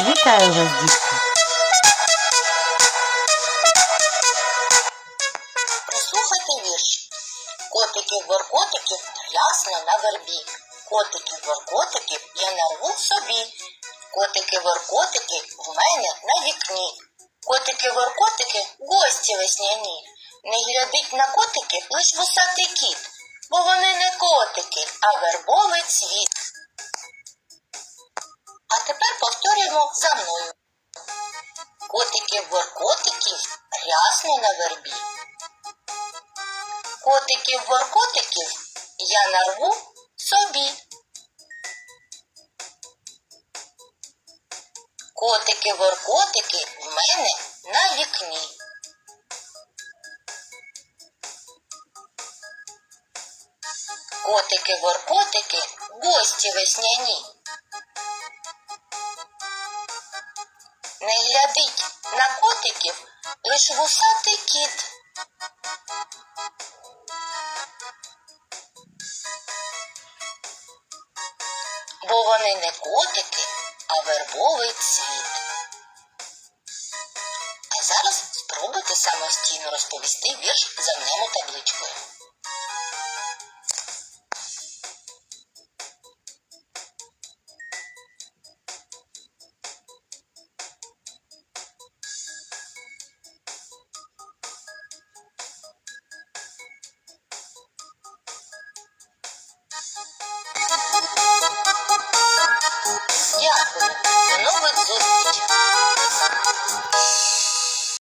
Вітаю вас, дітки! Послухайте вірш. Котиків воркотиків ясно на вербі. Котиків воркотиків я нарву собі. Котики воркотики в мене на вікні. Котики воркотики гості весняні. Не глядить на котиків лиш вусатий кіт, бо вони не котики, а вербовий цвіт. За мною. Котиків воркотиків рясно на вербі. Котиків воркотиків я нарву собі. Котики воркотики в мене на вікні. Котики воркотики гості весняні. Не глядить на котиків лиш вусатий кіт. бо вони не котики, а вербовий цвіт. А зараз спробуйте самостійно розповісти вірш за мнемо табличкою. Yeah.